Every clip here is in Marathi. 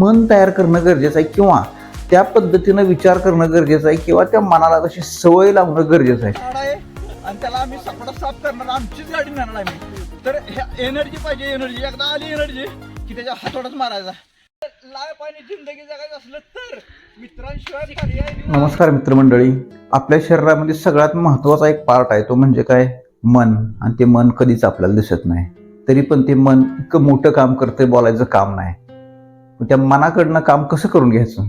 मन तयार करणं गरजेचं आहे किंवा त्या पद्धतीनं विचार करणं गरजेचं आहे किंवा त्या मनाला तशी सवय लावणं गरजेचं आहे. आणि त्याला आम्ही सपाटा साफ करणार आमचीच गाडी नेणार मी. तर एनर्जी पाहिजे एनर्जी एकदा आली एनर्जी की त्याच्या हातोडाच मारायचा. जिंदगी जगायचं असलं तर मित्रांशिवाय. नमस्कार मित्रमंडळी. आपल्या शरीरामध्ये सगळ्यात महत्त्वाचा एक पार्ट आहे तो म्हणजे काय? मन. आणि ते मन कधीच आपल्याला दिसत नाही. तरी पण ते मन इतकं मोठं काम करतंय बोलायचं काम नाही. त्या मनाकडनं काम कसं करून घ्यायचं?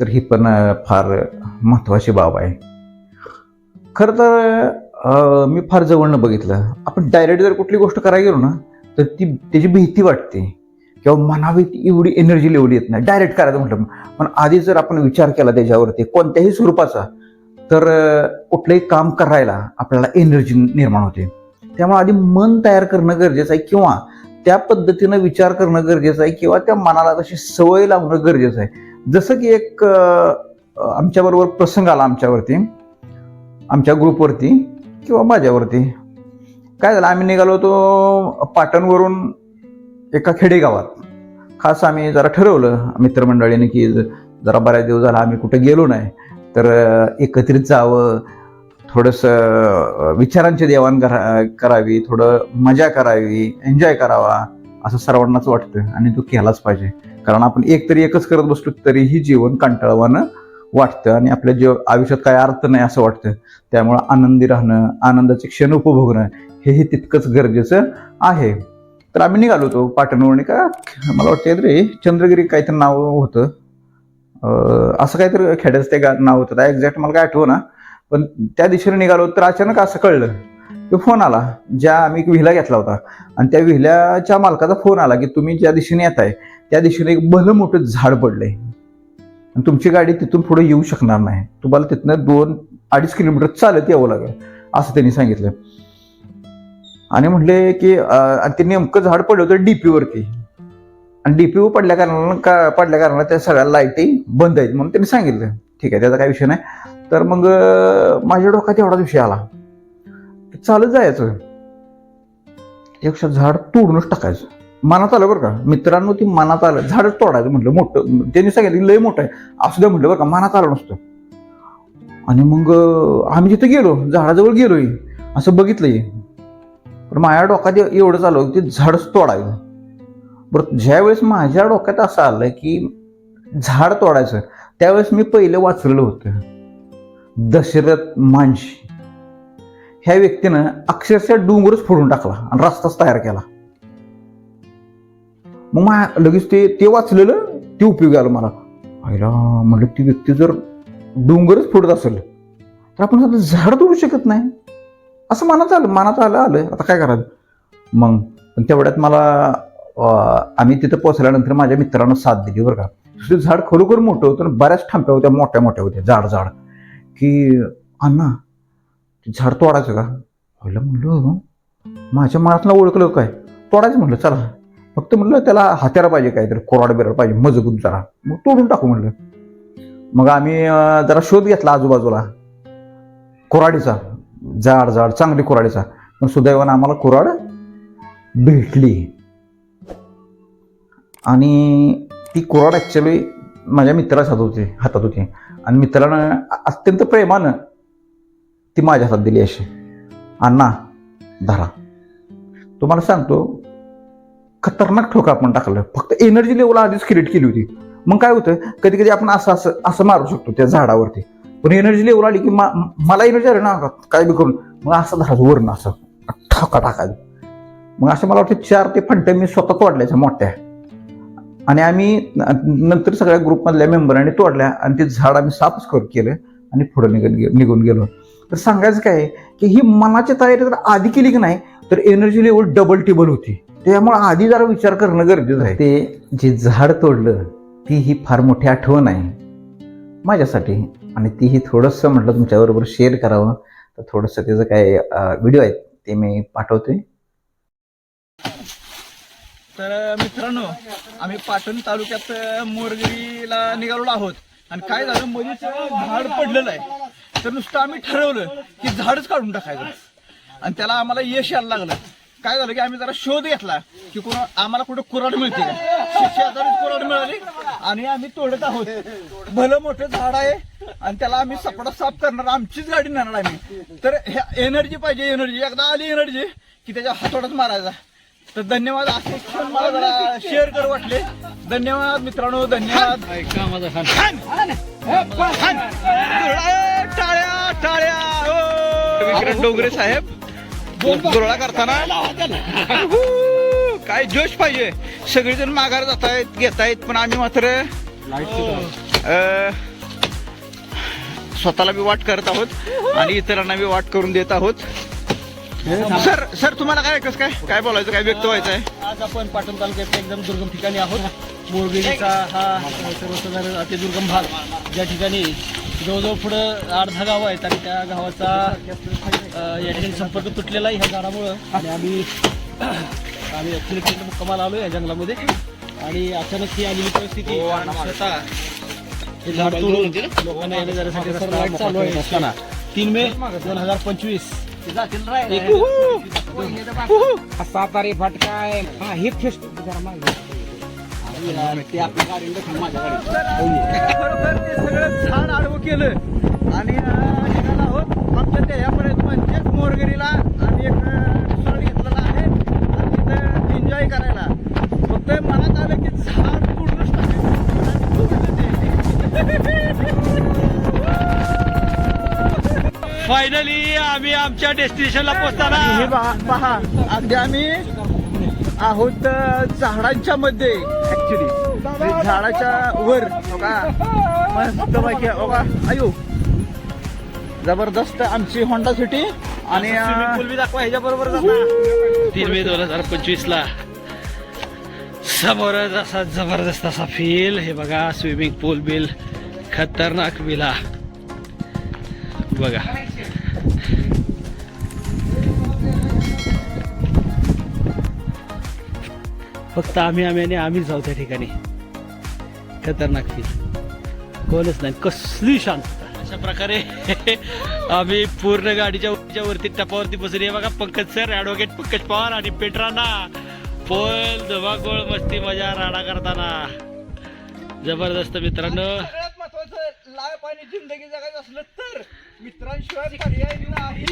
तर ही पण फार महत्त्वाची बाब आहे. खरं तर मी फार जवळनं बघितलं. आपण डायरेक्ट जर कुठली गोष्ट करायला गेलो ना तर ती त्याची भीती वाटते. किंवा मनावी एवढी एनर्जी लेवल येत नाही. डायरेक्ट करायचं म्हटलं. पण आधी जर आपण विचार केला त्याच्यावरती कोणत्याही स्वरूपाचा तर कुठलंही काम करायला आपल्याला एनर्जी निर्माण होते. त्यामुळे आधी मन तयार करणं गरजेचं आहे. किंवा त्या पद्धतीनं विचार करणं गरजेचं आहे किंवा त्या मनाला तशी सवय लावणं गरजेचं आहे. जसं की एक आमच्याबरोबर प्रसंग आला आमच्यावरती आमच्या ग्रुपवरती किंवा माझ्यावरती. काय झालं? आम्ही निघालो होतो पाटणवरून एका खेडेगावात. खास आम्ही जरा ठरवलं मित्रमंडळीने की ज- जरा बऱ्याच दिवस झाला आम्ही कुठे गेलो नाही. तर एकत्रित जावं थोडंसं विचारांची देवाण करावी थोडं मजा करावी एन्जॉय करावा असं सर्वांनाच वाटतं आणि तो केलाच पाहिजे. कारण आपण एक तरी एकच करत बसलो तरीही जीवन कंटाळवानं वाटतं आणि आपल्या जीव आयुष्यात काय अर्थ नाही असं वाटतं. त्यामुळं आनंदी राहणं आनंदाचे क्षण उपभोगणं हेही तितकंच गरजेचं आहे. तर आम्ही निघालो होतो पाटणवरून का? मला वाटतं रे चंद्रगिरी काहीतरी नाव होतं. असं काहीतरी खेड्याचं ते गा नाव होतं. एक्झॅक्ट मला काय आठवं ना पण त्या दिशेने निघालो तर अचानक असं कळलं की फोन आला ज्या आम्ही एक विहिला घेतला होता. आणि त्या विहिल्याच्या मालकाचा फोन आला की तुम्ही ज्या दिशेने येत आहे त्या दिशेने एक भलं मोठं झाड पडलंय. आणि तुमची गाडी तिथून पुढे येऊ शकणार नाही. तुम्हाला तिथनं दोन अडीच किलोमीटर चालत यावं लागेल असं त्यांनी सांगितलं. आणि म्हटले की ते नेमकं झाड पडलं होतं डीपीवरती आणि डीपीवर पडल्या कारणानं का पडल्या कारणानं त्या सगळ्या लाईटी बंद आहेत म्हणून त्यांनी सांगितलं. ठीक आहे त्याचा काही विषय नाही. तर मग माझ्या डोक्यात एवढाच विषय आला. की चालत जायचं. एक झाड तोडूनच टाकायचं. मनात आलं बरं का? मित्रांनो ती मनात आलं. झाडच तोडायचं म्हटलं मोठं. त्यांनी सांगितलं लय मोठं आहे. असू द्या म्हटलं बरं का मनात आलं नसतं. आणि मग आम्ही तिथे गेलो झाडाजवळ गेलोय. असं बघितलंय. पण माझ्या डोक्यात एवढं चालू की झाडच तोडायचं. बरं ज्यावेळेस माझ्या डोक्यात असं आलं की झाड तोडायचं त्यावेळेस मी पहिलं वाचलेलं होतं. दशरथ मानशी. ह्या व्यक्तीनं अक्षरशः डोंगरच फोडून टाकला आणि रस्ताच तयार केला. मग मा लगेच ते ते वाचलेलं ते उपयोगी आलं मला. आईला म्हणलं ती व्यक्ती जर डोंगरच फोडत असेल तर आपण आता झाड तोडू शकत नाही. असं मनात आलं मनात आलं आलं. आता काय करायचं? मग पण तेवढ्यात मला आम्ही तिथं पोचल्यानंतर माझ्या मित्रानं साथ दिली बरं का. ते झाड खरोखर मोठं होतं आणि बऱ्याच थांब्या होत्या मोठ्या मोठ्या होत्या झाड झाड की अण्णा ते झाड तोडायचं का? पहिलं म्हणलं माझ्या मनातला ओळखलं काय? तोडायचं म्हणलं चला. फक्त म्हणलं त्याला हात्याला पाहिजे काहीतरी कोराड बिराड पाहिजे मजबूत जरा. मग तोडून टाकू म्हणलं. मग आम्ही जरा शोध घेतला आजूबाजूला. कोराडीचा जाड जाड चांगली कोराडीचा. पण सुदैवानं आम्हाला कोराड भेटली. आणि ती कुराड ॲक्च्युली माझ्या मित्राच्या हात होती हातात होती. आणि मित्रानं अत्यंत प्रेमानं ती माझ्या हातात दिली अशी. अण्णा धरा. तुम्हाला सांगतो खतरनाक ठोका आपण टाकलं. फक्त एनर्जी लेवल आधीच क्रिएट केली होती. मग काय होतं? कधी कधी आपण असं असं असं मारू शकतो त्या झाडावरती. पण एनर्जी लेवल आली की मा- मला एनर्जी आली ना काय बी करून. मग असं धरायचं वरण असं. ठोका टाकायचं. मग असं मला वाटतं चार ते फंटे मी स्वतः तोडल्याच्या मोठ्या. आणि आम्ही नंतर सगळ्या ग्रुपमधल्या मेंबरांनी तोडल्या आणि ते झाड आम्ही साफच कर केलं आणि पुढे निघून गे- निघून गेलो. तर सांगायचं काय की ही मनाची तयारी जर आधी केली की नाही तर एनर्जी लेवल डबल टेबल होती. त्यामुळे आधी जरा विचार करणं गरजेचं आहे. ते जे झाड तोडलं ती ही फार मोठी आठवण आहे माझ्यासाठी. आणि तीही थोडंसं म्हटलं तुमच्याबरोबर शेअर करावं. तर थोडंसं त्याचं काय व्हिडिओ आहेत ते मी पाठवतोय. तर मित्रांनो आम्ही पाटण तालुक्यात मोरगिरीला निघालेलो आहोत. आणि काय झालं मध्येच झाड पडलेलं आहे. तर नुसतं आम्ही ठरवलं की झाडच काढून टाकायचं. आणि त्याला आम्हाला यश यायला लागलं. काय झालं की आम्ही जरा शोध घेतला की कोण आम्हाला कुठं कुराड मिळते का? शेजारीच कुराड मिळाली आणि आम्ही तोडत आहोत. भलं मोठं झाड आहे आणि त्याला आम्ही सपाटा साफ करणार आमचीच गाडी नेणार आम्ही. तर ह्या एनर्जी पाहिजे एनर्जी एकदा आली एनर्जी की त्याच्या हातोडाच मारायचा. तर धन्यवाद असे क्षण मला जरा शेअर कर वाटले धन्यवाद मित्रांनो धन्यवाद खान! खान! दुरळा, टाळ्या टाळ्या ओ! विक्रांत डोंगरे साहेब दुरळा करताना! काय जोश पाहिजे सगळेजण माघार जात आहेत घेत आहेत पण आम्ही मात्र अं, स्वतःला बी वाट करत आहोत आणि इतरांना बी वाट करून देत आहोत सर सर तुम्हाला काय कसं काय काय बोलायचं? काय व्यक्त व्हायचं आहे आज आपण पाटण तालुक्याच्या एकदम दुर्गम ठिकाणी आहोत. मोरगिरीचा हा सर्वसाधारण अतिदुर्गम भाग. ज्या ठिकाणी जवळजवळ पुढं आठ दहा गावं आहेत आणि त्या गावाचा या ठिकाणी संपर्क तुटलेला आहे ह्या झाडामुळं आणि आम्ही आम्ही ॲक्च्युली तिकडे मुक्कामाला आलो या जंगलामध्ये. आणि अचानक ही आलेली परिस्थिती स्वतः हे झाड तोडून लोकांना येण्या जाण्यासाठी रस्ता मोकळा करत असताना तीन मे दोन हजार पंचवीस. सातारी फटकाय हा हे फेस्ट जरा मागे. ते. खरोखर सगळं झाड आडवं केलं. आणि निघालो आहोत आमच्या त्याच्यापर्यंत म्हणजेच मोरगिरीला. आम्ही एक फायनली आम्ही आमच्या डेस्टिनेशनला हे पोहोचताना पहा पहा अगदी आम्ही आहोत अ, झाडांच्या मध्ये. ऍक्च्युली झाडाच्या वर. बघा मस्त बघा अयो. जबरदस्त आमची होंडा सिटी आणि अ, पूल बी दाखवा ह्याच्या बरोबर तीन मे दोन हजार पंचवीस ला. समोरच असा जबरदस्त असा फील हे बघा स्विमिंग पूल बिल खतरनाक विला बघा. फक्त आम्ही आम्ही आणि आम्हीच जाऊ त्या ठिकाणी. खतरनाक फील कोणच नाही कसली शांत. अशा प्रकारे आम्ही पूर्ण गाडीच्या वरती टपावरती बसली आहे बघा पंकज सर ॲडव्होकेट पंकज पवार आणि पेट्राना. पोल धबागोळ मस्ती मजा राडा करताना. जबरदस्त मित्रांनो. सगळ्यात महत्वाचं लाय पाणी जिंदगी जगायचं असलं तर मित्रांशिवाय पर्याय नाही.